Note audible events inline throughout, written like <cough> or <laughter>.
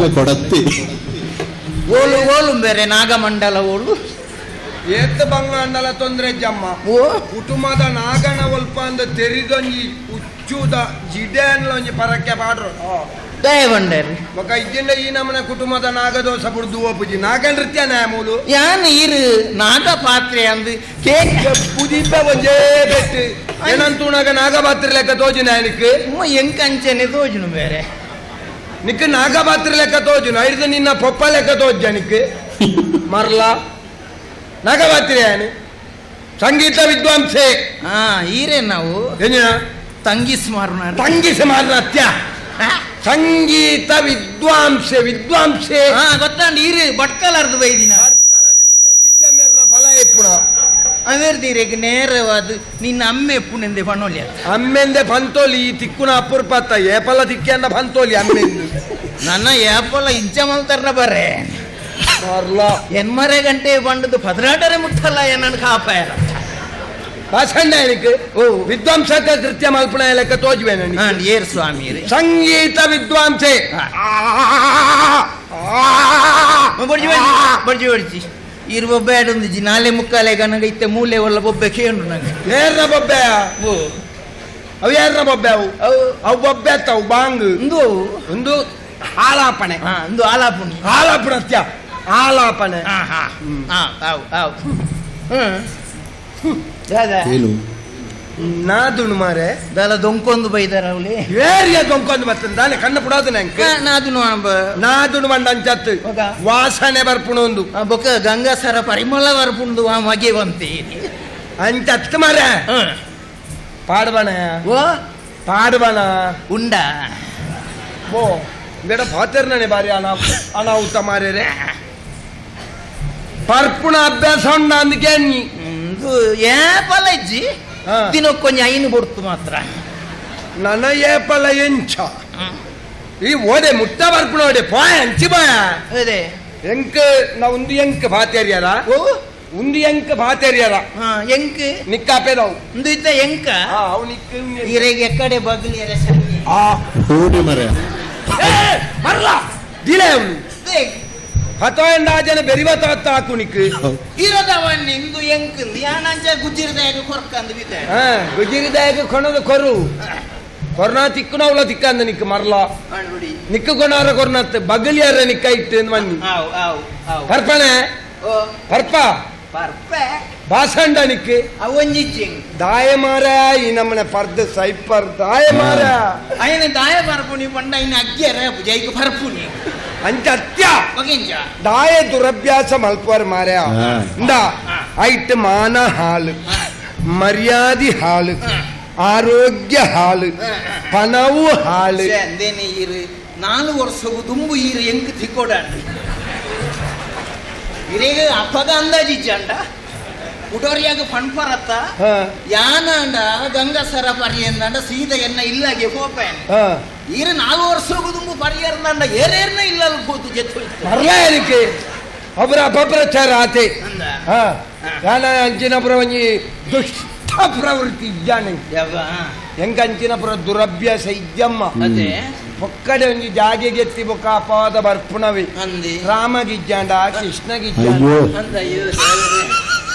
ಕಡಕ್ಲ ಕೊಡತ್ತಿ. ಓಲು ಓಲು ಬೇರೆ ನಾಗಮಂಡಲ ಓಲು. ಏತ್ ಬಂಗಾಂಡಲ ತೊಂದ್ರೆ ಜಮ್ಮ. ಓ. ಕುಟುಂಬದ ನಾಗನ ಒಲ್ಪ ಅಂದ ತೆರಿದೊಂಜಿ ಉಚ್ಚುದ ಜಿಡೆ ಅನ್ನೋ ಒಂಜಿ ಪರಕ್ಕೆ ಪಾಡ್ರು ದಯವಂಡರಿ ಬೊಕ ಇದ್ದಿಂದ ಈ ನಮ್ಮನ ಕುಟುಂಬದ ನಾಗದೋಷ ಬುಡ್ದು ಓಪುಜಿ ನಾಗ ನೃತ್ಯ ನ್ಯಾಮೂಲು ಯಾನ್ ಇರು ನಾಗ ಪಾತ್ರೆ ಅಂದು ಕೇಕ್. ಪುದಿಪ ಒಂಜೇ ಬೆಟ್ಟು. ನಾಗ ಪಾತ್ರೆ ಲೆಕ್ಕ ತೋಜಿನ ನಿಕ್ ಉಮ್ಮ ಎಂಕಂಚನೆ ತೋಜುನು ಬೇರೆ. ನಿಕ್ ನಾಗಪಾತ್ರ ಲೆಕ್ಕ ತೋಜು. ಹಿಡಿದು ನಿನ್ನ ಪೊಪ್ಪ ಲೆಕ್ಕ ತೋಜ ನಿಕ್ ಮರ್ಲ. ನಾಗಭಾತ್ರಿ ಸಂಗೀತ ವಿದ್ವಾಂಸೆ. ಹಾ ಈರೇ ನಾವು. ತಂಗಿ ತಂಗಿಸ್ ತಂಗಿ ತಂಗಿಸಿ ಮಾರ್ನತ್ಯ ಸಂಗೀತ ವಿದ್ವಾಂಸೆ ವಿದ್ವಾಂಸೆ. ಹಾ ಗೊತ್ತಾಂಡ್ ಬಟ್ಕಲ್ ಬಟ್ಕಲರ್ದು ಬೈದಿನ. ಅವೇರ್ದಿರೇಗ ನೇರವಾದ ನಿನ್ನ ಅಮ್ಮೆ ಪುಣೆಂದೆ ಪಣೋಲ್ಯ ಅಮ್ಮೆಂದೆ ಪಂತೋಲಿ ತಿಕ್ಕುನ ಅಪುರ್ಪತ್ತ ಏಪಲ ತಿಕ್ಕಿಯಂದ ಪಂತೋಲಿ ಅಮ್ಮೆ ನನ್ನ ಯಾಪಲ್ಲ ಇಂಚ ಬರ್ರೆ. ಮರ್ಲ ಎನ್ಮರೆ ಗಂಟೆ ಬಂಡದು ಪದರಾಟರೆ ಮುಟ್ಟಲ್ಲ ಏನನ್ ಕಾಪಾಯ ಭಾಷಣ ಏನಕ್ಕೆ ಓ ವಿದ್ವಾಂಸಕ ಕೃತ್ಯ ಮಲ್ಪಣ ಲೆಕ್ಕ ತೋಜ್ವೆ ನಾನು ಏರ್ ಸ್ವಾಮಿ ಸಂಗೀತ ವಿದ್ವಾಂಸೆ. ಹಾ. ಬಡ್ಜಿ ಬಡ್ಜಿ ಬಡ್ಜಿ ಇರು ಬೊಬ್ಬೆ ಆಡೊಂದಿಜ್ಜಿ ನಾಲೆ ಮುಕ್ಕಾಲೆ ಗನಗ ಇತ್ತೆ ಮೂಲೆ ಒಲ್ಲ ಬೊಬ್ಬೆ ಕೇಳು ನಂಗೆ. ಏರ್ನ ಬೊಬ್ಬೆ? ಓ. ಅವು ಯಾರನ್ನ ಬೊಬ್ಬೆ ಅವು? ಅವು. ಅವು ಬೊಬ್ಬೆ ಅತ್ತವು ಬಾಂಗ್? ಒಂದು. ಒಂದು ಆಲಾಪನೆ ಹಾ ಇಂದು ಆಲಾಪುಣಿ ಆಲಾಪಣೆ ಅತ್ಯ ಆಲಾಪನೆ ಹಾ ಹಾ ಹಾ ಹ್ಮ್. ನಾದುಣು ಮಾರೆ ದಾಲ ದೊಂಕೊಂದು ಬೈದಾರ ಅವಳಿ ಏರಿಯ ದೊಂಕೊಂದು ಬರ್ತದೆ. ನಾನೇ ಕಣ್ಣು ಬಿಡೋದು ನಂಗೆ. ನಾದು ನಾದುಣು ಬಂಡ ಅಂಚತ್ತು ಹೋಗ. ವಾಸನೆ ಬರ್ಪುಣ ಒಂದು ಬೊಕ್ಕ ಗಂಗಾಸರ ಪರಿಮಳ ಬರ್ಪುಂಡು ಆ ಮಗೆ ಬಂತೆ. ಅಂಚತ್ತು ಮಾರೆ. ಪಾಡ್ಬಣ. ಓ. ಪಾಡ್ಬಣ. ಉಂಡ. ಓ ಬೇಡ ಪಾತೆರ್ನೇ ಬಾರಿ ಅನಾ ಅನಾಹುತ ಮಾರ್ಯಾರೆ ಪರ್ಪುಣ ಅಭ್ಯಾಸ ಉಂಡ ಅಂದಕ್ಕೆ ನೀ ಇಂದು ದಿನಕ್ಕೊಂಜ ಐನು ಬೊಡ್ತು ಮಾತ್ರ. ನನಯೇ ಪಲ ಎಂಚ. ಈ ಓದೆ ಮುಟ್ಟ ಬರ್ಕು ಓಡೆ ಪಾಯ ಅಂಚಿ ಬಾಯ ಅದೇ. ಎಂಕ್ ನಾ ಎಂಕ ಎಂಕ್ ಒಂದು ಓ. ಉಂದು ಎಂಕ ನಿಕ್ಕಾಪೆ ಹಾ ಎಂಕ್. ನಿಕ್ಕಾಪೇದವು ಇಂದು ಇದ್ದ ಎಂಕ? ಈರೆಗೆ ಎಕ್ಕಡೆ ಬಗ್ಲಿ ಎರೆ ಸರಿ ಆ. ಹೂಡಿ ಮರ. ಮರ್ಲ ದಿಲೆ ಅವನು ಹತೋಯ್ ನಾಜನೆ ಬೆರಿವತಾ ತಾಕುನಿಕ್ಕೆ ಇರದವ ನಿಂದು ಎಂಕ ನಿಯಾನಂಚ ಗುಜಿರದಾಯಕ ಕೊರಕಂದ ಬಿತೆ ಹ ಗುಜಿರದಾಯಕ ಕೊಣದ ಕೊರು. ಕೊರನಾ ತಿಕ್ಕನ ಅವಲ ದಿಕ್ಕಂದ ನಿಕ್ಕೆ ಮರಲಾ. ಅಣುಡಿ ನಿಕ್ಕೆ ಕೊಣಾರ ಕೊರನಾತ ಬಗಲಿಯರ ನೀ ಕೈಟ್ ಅಂತ ಮನ್ನ. ಆವ ಆವ ಅರ್ಪಣೆ ಓ. ಅರ್ಪ ಅರ್ಪ ಬಾಸಂಡನಿಕೆ ಅವಂಜೀಚಿ ದಾಯೆ ಮಾರಾಯಿ ನಮ್ಮನೆ ಫರ್ದ ಸೈಪರ್ ದಾಯೆ ಮಾರ ಆಯನ ದಾಯೆ ಮಾರ ಕೊನಿ ಬಂದಾ ಇನ್ನ ಅಕ್ಕಿ ರೇ ಜೈಕ ಫರ್ಫೂಲಿ അഞ്ചത്യ ദായ ദുരഭ്യാസം അല്പവന്മാരെ എന്താ ആയിട്ട് മാന ഹാള് മര്യാദ ഹാള് ಆರೋಗ್ಯ ಹಾಲು ಪನವು ಹಾಲು. ಅಂದೇನೆ ಇರು ನಾಲ್ಕು ವರ್ಷವು ದುಂಬು ಇರು ಎಂಕ್ ತಿಕ್ಕೋಡ ಇರೇಗ ಅಪ್ಪಗ ಅಂದಾಜಿಜ್ಜಂಡ ಉಡೋರಿಯಾಗ ಪಣ್ಪರತ್ತ ಹಾ. ಯಾನಂಡ ಗಂಗಸರ ಪರಿಯಂದಂಡ ಸೀದ ಎನ್ನ ಇಲ್ಲ ಹೋಪೇನ್ ಹಾ. ವರ್ಷ ನಾಲ್ಕು ವರ್ಷವು ದುಂಬು ಪರಿಯರ್ದಂಡ ಏರೇರ್ನ ಇಲ್ಲಲ್ಲ ಕೂತು ಜೆತ್ತು ಮರಲ ಏನಕ್ಕೆ? ಒಬ್ಬರ ಅಪಪ್ರಚಾರ ಆತೆ. ಅಂದ? ಹಾ. ಯಾನ ಅಂಚಿನ ಒಂಜಿ ದುಷ್ಟ ಪ್ರವೃತ್ತಿ ಇದ್ದಾನೆ. ಹೆಂಗ ಅಂಚಿನ ಪುರ ದುರಭ್ಯಾಸ ಇದ್ದಮ್ಮ ಅದೇ. ಒಕ್ಕಡೆ ಒಂಜಿ ಜಾಗೆಗೆ ಎತ್ತಿ ಬೊಕ್ಕ ಅಪಾದ ಬರ್ಪುಣವಿ. ಅಂದಿ? ರಾಮಗಿಜ್ಜಾಂಡ ಕೃಷ್ಣಗಿಜ್ಜಾಂಡ.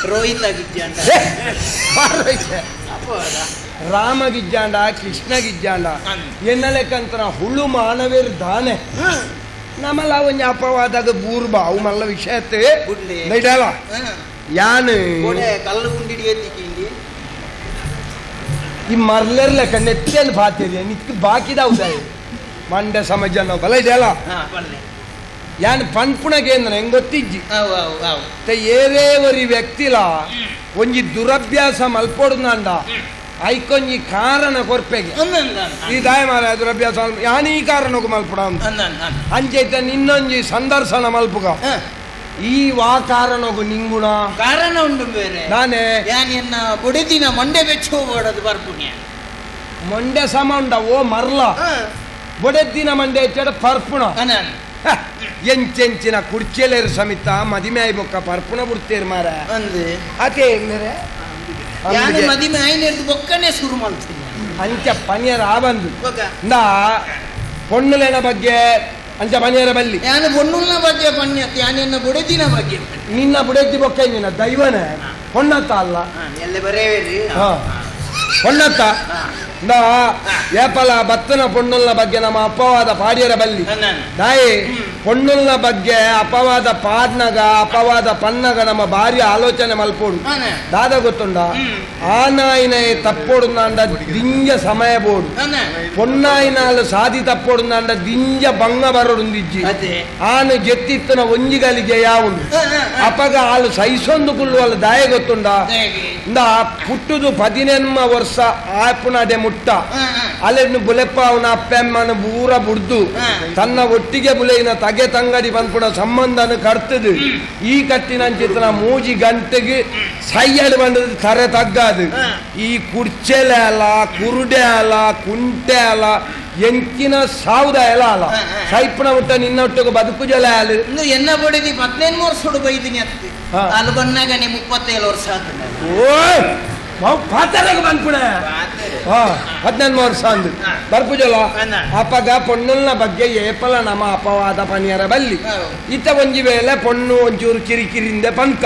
ಅಯ್ಯೋ ಗಿಜ್ಜಾಂಡ ಅಯ್ಯೋ ಗಿಜ್ಜಾಂಡ ರೋಹಿತ ಗಿಜ್ಜಾಂಡ ಏ, ಪಾರ್ವೈತೆ. ಅಪ್ಪದ ರಾಮಗಿಜ್ಜಾಂಡ ಕೃಷ್ಣಗಿಜ್ಜಾಂಡ ಅಂದ್. ಎನ್ನ ಲೆಕ್ಕಂತರ ಹುಳು ಮಾನವೇರ್ ದಾನೆ. ನಮ್ಮಲ್ಲ ಒಂಜಿ ಅಪವಾದಾಗ ಬೂರ್ಬ ಅವು ಮಲ್ಲ ವಿಷಯತ್ತೆ. ನೈಡಲ್ಲ ಯಾನು? ಕಲ್ಲು ಎತ್ತಿಕಿಂಡಿ ಈ ಮರ್ಲರ್ ಲೆಕ್ಕ ನೆತ್ತೇನು ಬಾತಿದೆ ನಿತ್ಕ ಬಾಕಿದಾವ್ದ ಮಂಡ ಸಮಜನ ಬಲ ಇದೆಯಲ್ಲ ಯಾನ್ ಪಂಪುಣಗೇಂದ್ರ ಹೆಂಗ್ ಗೊತ್ತಿಜ್ಜಿ. ತೆ ಏರೇವರಿ ವ್ಯಕ್ತಿಲ ಒಂಜಿ ದುರಭ್ಯಾಸ ಮಲ್ಪೊಡುಂದಂಡ ಐಕೊಂಜಿ ಕಾರಣ ಕೊರ್ಪೆಗೆ. ಈ ದಾಯ ಮಾರ ದುರಭ್ಯಾಸ ಯಾನ್ ಈ ಕಾರಣಕ್ಕೂ ಮಲ್ಪಡ ಅಂಚೈತ ನಿನ್ನೊಂಜಿ ಸಂದರ್ಶನ ಮಲ್ಪುಗ. ಈ ವಾ ವಾಕಾರನೊಗು ನಿಂಗುಣ. ಕಾರಣ ಉಂಟು ಬೇರೆ. ನಾನೇ. ಯಾನಿನ್ನ ಎನ್ನ ದಿನ ಮಂಡೆ ಬೆಚ್ಚ ಹೋಗೋಡದು ಬರ್ಪುಣ್ಯ. ಮಂಡೆ ಸಮ ಉಂಡ ಓ ಮರ್ಲ. ಬೊಡೆದ್ದಿನ ಮಂಡೆ ಹೆಚ್ಚಾಡ ಪರ್ಪುಣ. <laughs> ಎಂಚೆಂಚಿನ ಕುರ್ಚಿಯಲೇರು ಸಮೇತ ಮದಿಮೆ ಆಯ್ ಬೊಕ್ಕ ಪರ್ಪುಣ ಬಿಡ್ತೀರಿ ಮಾರ. ಅಂದ್ರೆ ಅದೇ ಎಂದರೆ ಯಾನು ಮದಿಮೆ ಆಯ್ನೇರ್ದು ಬೊಕ್ಕನೆ ಶುರು ಮಾಡ್ತೀನಿ ಅಂಚ ಪನಿಯರ ಆ ಬಂದು. ಇಂದ ಪೊಣ್ಣುಲೆನ ಬಗ್ಗೆ ಅಂಚ ಪನಿಯರ ಬಲ್ಲಿ. ಯಾನು ಬೊಣ್ಣುಲ್ನ ಬಗ್ಗೆ ಪಣ್ಯತ್ ಯಾನೆನ್ನ ಬುಡೆದಿನ ಬಗ್ಗೆ. ನಿನ್ನ ಬುಡೆದ್ದಿ ಬೊಕ್ಕ ನಿನ್ನ ದೈವನೇ. ಹೊಣ್ಣತ್ತ ಅಲ್ಲ. ಎಲ್ಲ ಬರೇವೇರಿ ಹಾ. ಪೊಣ್ಣತ್ತ ಇಂದ ಏಪಲ ಬತ್ತನ ಪೊಣ್ಣುಲ್ನ ಬಗ್ಗೆ ನಮ್ಮ ಅಪ್ಪವಾದ ಪಾಡಿಯರ ಬಲ್ಲಿ ಅನನ್ ದಾಯಿ ಪೊಣ್ಣುಲ್ನ ಬಗ್ಗೆ ಅಪವಾದ ಪಾಡ್ನಗ ಅಪವಾದ ಪನ್ನಗ ನಮ್ಮ ಭಾರಿ ಆಲೋಚನೆ ಮಲ್ಪೋಡು ಅನನ್ ದಾದ ಗೊತ್ತುಂಡ ಹ್ಮ್. ಆನಾಯಿನ ತಪ್ಪೋಡು ಅಂಡ ದಿಂಜ ಸಮಯ ಬೋಡು ಅನನ್ ಪೊನ್ನಾಯಿನಾಲು ಸಾದಿ ತಪ್ಪೋಡು ಅಂಡ ದಿಂಜ ಭಂಗ ಬರೋಡುಂದಿಜ್ಜಿ ಅದೇ ಆನು ಗೆತ್ತಿತ್ತನ ಒಂಜಿಗಲಿಗೆ ಯಾವುಂಡು ಹ, ಹ, ಹ. ಅಪಗ ಆಳು ಸೈಸೊಂದು ಕುಳ್ಳುವಲ್ಲ ದಾಯ ಗೊತ್ತುಂಡ ಹೇಗೆ? ಇಂದ ಪುಟ್ಟುದು ಪದಿನೆನ್ಮ ವರ್ಷ ಆಪುನಡೆ ಮುಟ್ಟ ಹ. ಅಲ್ಲೆನ್ನು ಬುಲೆಪ್ಪ ಅವನ ಅಪ್ಪಮ್ಮನ ಊರ ಬುಡ್ದು. ತನ್ನ ಒಟ್ಟಿಗೆ ಬುಲೆಯಿನ ತಗೆ ತಂಗಡಿ ಬಂದ್ಪುಡ ಸಂಬಂಧನ ಕರ್ತದು ಈ ಕಟ್ಟಿನ ಚಿತ್ರ ಮೂಜಿ ಗಂಟೆಗೆ ಸೈಯಡ್ ಬಂದದ್ದು ಕರೆ ತಗ್ಗದು. ಈ ಕುರ್ಚೆಲೆ ಅಲ್ಲ ಕುರುಡೆ ಅಲ್ಲ ಕುಂಟೆ ಅಲ್ಲ ಎಂಕಿನ ಸಾವುದ ಎಲ್ಲ ಅಲ್ಲ ಹ, ಹ. ಸೈಪುನ ಒಟ್ಟಿಗೆ ಬದುಕು ಜಲ ಅಲ್ಲ ಇನ್ನು ಎನ್ನ ಬಡಿದಿ ಹದಿನೈದು ವರ್ಷ ಬೈದಿನಿ ಅತ್ತಿ. ಅಲ್ಲಿ ಬಂದಾಗ ಬಂದಾಗನೆ ಮುಪ್ಪತ್ತೇಳು ವರ್ಷ ಆತು. ನನಗೆ. ಓಯ್ ಮಾವು ಪಾತಲೆಗೆ ಬಂದ್ಪುಡ ಹಾ ಹದಿನೆಂಟು ವರ್ಷ ಅಂದು. ಬರ್ಪುಜಲ. ಅಪ್ಪಗ ಪೊಣ್ಣುಲ್ನ ಬಗ್ಗೆ ಏಪಲ ನಮ ಅಪವಾದ ಪನಿಯರ ಬಲ್ಲಿ. ಇತ್ತ ಒಂಜಿ ವೇಳೆ ಪೊಣ್ಣು ಒಂಚೂರು ಕಿರಿಕಿರಿಂದ ಪನ್ಕ ಪಂಕ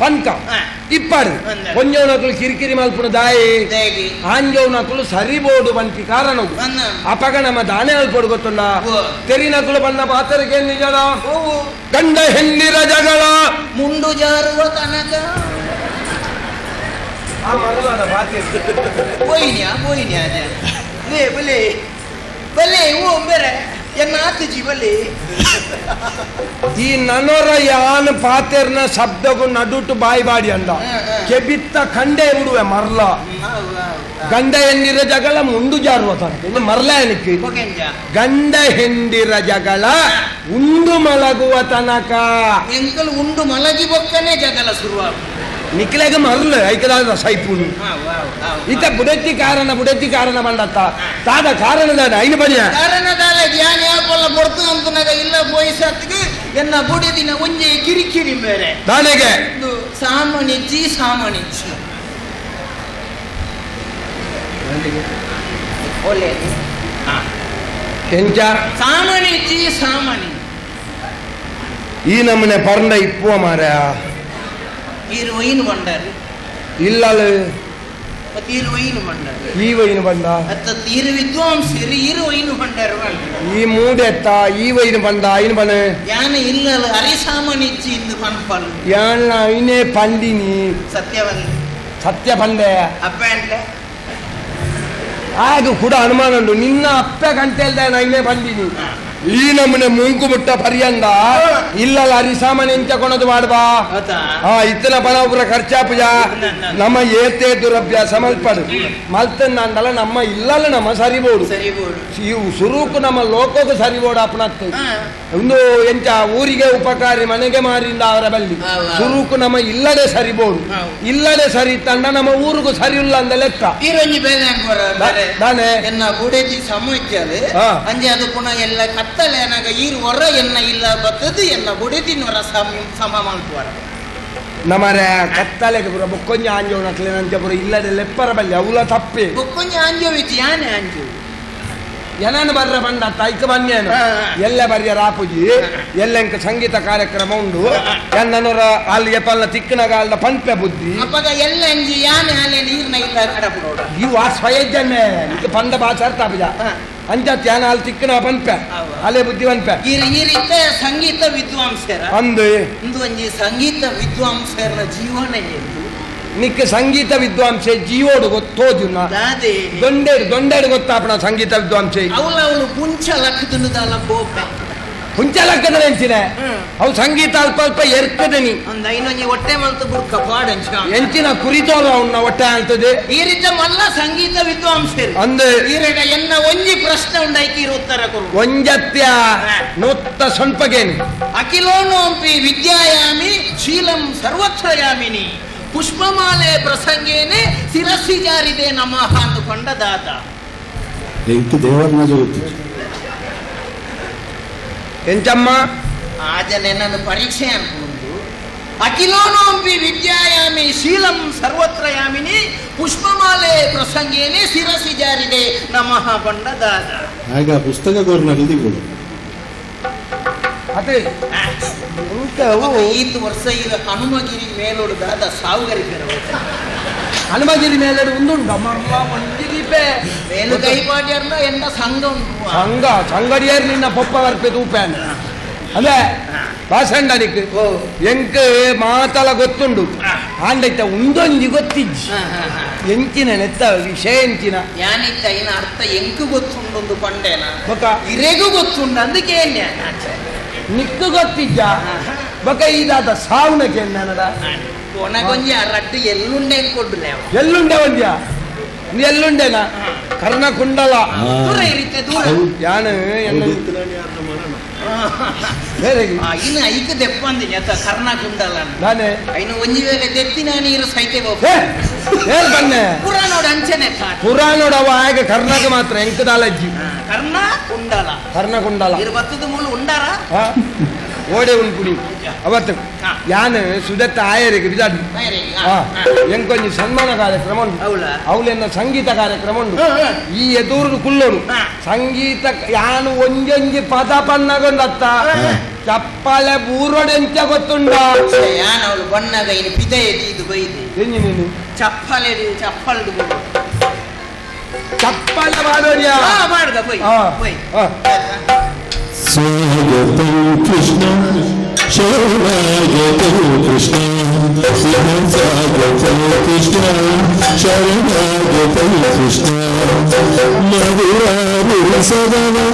ಪನ್ಕ ಹಾ. ಇಪ್ಪಾಡು. ಒಂಜವನಕಲು ಕಿರಿಕಿರಿ ಮಲ್ಪುಣ ದಾಯಿ ಆಂಜೌನಕ್ಕಳು ಆಂಜವನಕಲು ಸರಿಬೋಡು ಬಂತಿ ಕಾರಣ. ಅಪಗ ನಮ್ಮ ದಾನೆ ಅಲ್ಪಡು ಗೊತ್ತುಂಡ ತೆರಿನಕ್ಕಳು ತೆರಿನಕಲು ಬಂದ ಪಾತ್ರಕ್ಕೆ ನಿಜದ. ಗಂಡ ಹೆಣ್ಣಿರ ಜಗಳ ಮುಂಡು ಜಾರುವ ತನಕ ಈ ನನೋರ ಯಾನ್ ಪಾತೆರ್ನ ಶಬ್ದಗು ನಡುಟು ಬಾಯಿಬಾಡಿ ಅಂದ. ಕೆಬಿತ್ತ ಕಂಡೆ ಉಡುವೆ ಮರ್ಲ. ಗಂಡ ಹೆಂಡಿರ ಜಗಳ ಮುಂಡು ಜಾರುವ ತಂತೆ ಮರ್ಲ ಎನಕ್ಕೆ ಗಂಡ ಹೆಂಡಿರ ಜಗಳ ಉಂಡು ಮಲಗುವ ತನಕ. ಎಂಕಲ್ ಉಂಡು ಮಲಗಿ ಬೊಕ್ಕನೆ ಜಗಳ ಶುರುವಾಗುವುದು ನಿಕ್ಲೆಗೆ ಮರ್ಲ ಐಕದಾದ ಸೈಪುನು. ಇತ ಬುಡತ್ತಿ ಕಾರಣ ಬುಡತ್ತಿ ಕಾರಣ ಬಂಡತ್ತ ತಾದ ಕಾರಣದ ಐನು ಬನಿಯ ಕಾರಣದಾಲ ಧ್ಯಾನ ಯಾಪಲ್ಲ ಬರ್ತು ಅಂತ ಇಲ್ಲ ಸತ್ತಿಗೆ ಎನ್ನ ಬುಡಿದಿನ ಒಂಜೆ ಕಿರಿಕಿರಿ ಬೇರೆ. ದಾನೆಗೆ? ಇದು ಸಾಮಣಿಚ್ಚಿ ಸಾಮಣಿಚ್ಚಿ ಒಳ್ಳೆ ಕೆಂಚ? ಸಾಮಣಿಚ್ಚಿ ಸಾಮಣಿ ಈ ನಮ್ಮನೆ ಪರ್ಣ ಇಪ್ಪುವ ಮಾರ್ಯ. ಈರು ವೈನ್ ಇಲ್ಲ ಮತ್ತೆ ಈರು ವೈನ್ ಬಂಡಾರು ಈ ವೈನು ಬಂದ ಅತ್ತ ತೀರು ವಿದ್ವಾಂಸರು ಇರು ವೈನು ಬಂಡಾರು ಈ ಮೂಡೆತ್ತ ಈ ವೈನು ಬಂದ ಐನು ಬನ ಯಾನ ಇಲ್ಲಲ್ಲ ಅರಿಸಾಮಣಿಚ್ಚಿ ಇಂದು ಪನ್ಪಲ್ ಯಾಣ ಐನೇ ಪಂಡಿನಿ ಸತ್ಯವಲ್ಲ ಸತ್ಯ ಬಂದೆ. ಅಪ್ಪ ಅಂಟ್ಲೆ ಆಗ ಕೂಡ ಅನುಮಾನ ಉಂಟು. ನಿನ್ನ ಅಪ್ಪ ಗಂಟೆ ಇಲ್ದ ಐನೇ ಪಂಡಿನಿ ಈ ನಮ್ಮನೆ ಮುಂಕು ಮುಟ್ಟ ಪರ್ಯಂದ ಇಲ್ಲಲ್ಲ ಅರಿಸಾಮಾನ್ಯ ಎಂಚ ಕೊಣದು ಮಾಡ್ಬಾ ಹೌದಾ ಆ ಇತ್ತನ ಪನಪುರ ಖರ್ಚಾಪುಜ ನಮ್ಮ ಏತೆ ದುರಭ್ಯಾಸ ಮಲ್ಪಡು ಮಲ್ತನ್ ಅಂದಲ್ಲ ನಮ್ಮ ಇಲ್ಲಲ್ಲ ನಮ್ಮ ಸರಿಬೋಡು ಸರಿ ಬೋಡು ಇವು ಸುರೂಕು ನಮ್ಮ ಲೋಕಕ್ಕೂ ಸರಿಬೋಡು ಅಪನತ್ತು ಹಾ ಒಂದು ಎಂಚ ಊರಿಗೆ ಉಪಕಾರಿ ಮನೆಗೆ ಮಾರಿಂದ ಅವರ ಬಲ್ಲಿ ಹೌದು. ಸುರೂಕು ನಮ್ಮ ಇಲ್ಲದೆ ಸರಿಬೋಡು ಹೌದು. ಇಲ್ಲದೆ ಸರಿ ತಂಡ ನಮ್ಮ ಊರಿಗೂ ಸರಿ ಇಲ್ಲ ಅಂದ ಲೆಕ್ಕ ಈರೊಂಜಿ ಬೇದಾನ್ ಬರ ಬೇರೆ ದಾನೆ ಎನ್ನ ಬುಡೆಜಿ ಸಮುಚ್ಯಲು ಹಾ. ಅಂಜೆ ಅದು ಪುನಃ ಎಲ್ಲ ಕತ್ತಲೆ ನನಗ ಈರು ಹೊರ ಎನ್ನ ಇಲ್ಲ ಬತ್ತದು ಎನ್ನ ಬುಡಿ ಸಮ ಸಮ ಮಲ್ಪುವರ ನಮರೆ ಕತ್ತಲೆಗೆ ಪುರ ಆಂಜೋ ಆಂಜೋನ ನಂತ ಪುರ ಇಲ್ಲದೆ ಲೆಪ್ಪರ ಬಲ್ಲಿ ಅವಲ ತಪ್ಪಿ. ಬುಕ್ಕೊಂಜ ಆಂಜೋ ವಿಚ ಯಾನೆ ಅಂಜು ಏನನ್ನು ಬರ್ರ ಬಂದ ತೈಕ ಬನ್ನೇನು. ಎಲ್ಲ ಬರ್ಯ ರಾಪುಜಿ? ಎಲ್ಲೆಂಕ ಸಂಗೀತ ಕಾರ್ಯಕ್ರಮ ಉಂಡು? ಎನ್ನನೂರ ಅಲ್ಲಿ ಎಪ್ಪಲ್ಲ ತಿಕ್ಕನ ಕಾಲದ ಪಂಪೆ ಬುದ್ಧಿ? ಎಲ್ಲ ಅಂಜಿ ಯಾನೆ ನೀರ್ನ ಇಲ್ಲ ಇವು ಆ ಸ್ವಯಜ್ಜನ್ನೇ. ಇದು ಪಂದ ಭಾಷೆ ಅರ್ಥ ಆಪಿಜ ಧ್ಯಾನ ಅಲ್ಲಿ ತಿಕ್ಕನ ಪಂಪೆ. ಅಲೆ ಬುದ್ಧಿ ಪಂಪೆ ಈ ಈರಿತ್ತ ಸಂಗೀತ ವಿದ್ವಾಂಸರ ಅಂದು ಇಂದು ಒಂಜಿ ಸಂಗೀತ ವಿದ್ವಾಂಸರ ಜೀವನ ಎಂದು ನಿಕ್ಕ ಸಂಗೀತ ವಿದ್ವಾಂಸೆ ಜೀವೋಡು ಗೊತ್ತೋಜು ದಾದೆ. ದೊಂಡೇಡು ದೊಂಡೇಡು ಗೊತ್ತಾಪಣ ಸಂಗೀತ ವಿದ್ವಾಂಸೆ. ಅವಳು ಅವಳು ಮುಂಚೆ ಲಕ್ಕದನು ದಾಲ ಬೋಪೆ ಎಂಚಿನ ನೆಂಚಿನ ಅವು ಸಂಗೀತ ಅಲ್ಪ ಅಲ್ಪ ಎರ್ಕದನಿ. ಒಂದ್ ಐನೊಂಜಿ ಹೊಟ್ಟೆ ಮಲ್ತು ಬುಡ್ಕ ಎಂಚಿನ ಕುರಿತೋರು ಅವನ್ನ ಹೊಟ್ಟೆ ಆಗ್ತದೆ ಈ ರೀತಿ ಮಲ್ಲ ಸಂಗೀತ ವಿದ್ವಾಂಸರು. ಈ ರೀತಿ ಎನ್ನ ಒಂಜಿ ಪ್ರಶ್ನೆ ಉಂಡೈತಿ ಇರು ಉತ್ತರ ಕೊಡು. ಒಂಜತ್ಯ ನೊತ್ತ ಸ್ವಲ್ಪಗೇನು ಅಖಿಲೋನೋಪಿ ವಿದ್ಯಾಯಾಮಿ ಶೀಲಂ ಸರ್ವತ್ರಯಾಮಿನಿ. ಪುಷ್ಪಮಾಲೆ ಪ್ರಸಂಗೇನೆ ಶಿರಸ್ಸಿ ಜಾರಿದೆ ನಮಃ ಅಂದುಕೊಂಡ ದಾತ. ದೇವರನ್ನ ಜೋತಿ ಎಂಚಮ್ಮ ಆಜ ನನ್ನ ಪರೀಕ್ಷೆ ಅನ್ಕೊಂಡು ಅಖಿಲೋನೋಪಿ ವಿದ್ಯಾಯಾಮಿ ಶೀಲಂ ಸರ್ವತ್ರಯಾಮಿನಿ ಪುಷ್ಪಮಾಲೆ ಪ್ರಸಂಗೇನೆ ಶಿರಸಿ ಜಾರಿದೆ ನಮಃ ಕೊಂಡ ದಾತ ಆಗ ಪುಸ್ತಕ ಕೋರ್ನಲ್ಲಿ ಕೊಡು ಅದೇ ಎಂತವು ಐದು ವರ್ಷ ಈಗ ಹನುಮಗಿರಿ ಮೇಲೋಡು ದಾದ ಸಾವುಗರಿಕರು ಹನುಮಗಿರಿ ಮೇಲೆ ಉಂದುಂಡು ಮರ್ಲ ಒಂಜಿಗಿಪೆ ಮೇಲು ಕೈಪಾಡ್ಯರ್ಲ ಎಂದ ಸಂಘ ಉಂಟು. ಸಂಘ ಸಂಗಡಿಯರ್ ನಿನ್ನ ಪೊಪ್ಪ ವರ್ಪೆ ತೂಪ್ಯಾನ ಅದೇ ಭಾಷಂಡನಿಕ್ ಓ. ಎಂಕ್ ಮಾತಲ ಗೊತ್ತುಂಡು. ಆಂಡೈತ ಉಂದೊಂಜಿ ಗೊತ್ತಿಜ್ಜಿ. ಎಂಚಿನ ನೆತ್ತ ವಿಷಯ ಎಂಚಿನ. ಯಾನಿತ್ತ ಇನ್ನ ಅರ್ಥ ಎಂಕು ಗೊತ್ತುಂಡು ಪಂಡೇನ ಬೊಕ ಇರೆಗೂ ಗೊತ್ತುಂಡು ಅದಕ್ಕೆ ನಿಕ್ಕು ಗೊತ್ತಿದ್ದ ಬಕ ಇದಾದ ಸಾವುನ ಕೊನಗೊಂಜಿ ಆ ರಡ್ಡು ಎಲ್ಲುಂಡೆ ಕೊಡ್ಲೆ ಎಲ್ಲುಂಡೆ ಒಂದ್ಯ? ಎಲ್ಲುಂಡೆನ ಕರ್ಣಕುಂಡಲ. ದೂರ ಇರುತ್ತೆ ದೂರ. ಯಾನು ಬೇರೆ ಇನ್ನು ಐಕ ಕರ್ಣ ಕುಂಡಲ ನಾನೇ? ಐನು ಒಂಜಿ ವೇಳೆ ದೆತ್ತಿನ ನೀರು ಸೈತೆ ಹೋಗ ಬಂದೆ ಬನ್ನೆ? ಪುರ ಅಂಚನೆ ಕಾಟ್ ಪುರಾಣೋಡವ ಆಗ ಕರ್ನಾಟಕ ಮಾತ್ರ ಎಂಕದಾಲಜ್ಜಿ ಕರ್ಣ ಕುಂಡಲ ಕರ್ಣಕುಂಡಲ ಇರು ಬತ್ತದ ಮೂಲ ಉಂಡಾರ ಹಾ? ಓಡೆ ಉಂಟು ಕುಡಿ ಅವತ್ತು ಹಾ. ಯಾನು ಸುದತ್ತ ಆಯರಿಗೆ ಬಿದಾಡಿ ಬೇರೆ, ಆ, ಹಾ ಆ. ಎಂಕೊಂಜಿ ಸನ್ಮಾನ ಕಾರ್ಯಕ್ರಮ ಉಂಟು ಹೌಲ ಅವಳೆನ್ನ ಸಂಗೀತ ಕಾರ್ಯಕ್ರಮ ಉಂಟು ಹ್ಮ್, ಹ್ಮ್. ಈ ಎದುರು ಕುಲ್ಲೋಡು ಹಾ. ಸಂಗೀತ ಯಾನು ಒಂಜೊಂಜಿ ಪದ ಪನ್ನಗೊಂಡತ್ತ ಹಾ. ಚಪ್ಪಲೆ ಬೂರೊಡೆಂಚ ಗೊತ್ತುಂಡ ಯಾನ್ ಅವಳು ಬಣ್ಣಗ ಇನ್ನು ಪಿದೆ ಇದು ಬೈದು ಎಂಜಿ ನೀನು ಚಪ್ಪಲೆ ಚಪ್ಪಲ್ದು ಬಿಡು ಚಪ್ಪಲೆ ಮಾಡೋದ್ಯಾ ಹಾ ಮಾಡ್ಗ ಬೈ ಹಾ. ಬೈ ಹಾ. Krishna, Sharanagata Krishna, Nansagata Krishna, Sharanagata Krishna, Madhura Sadhana.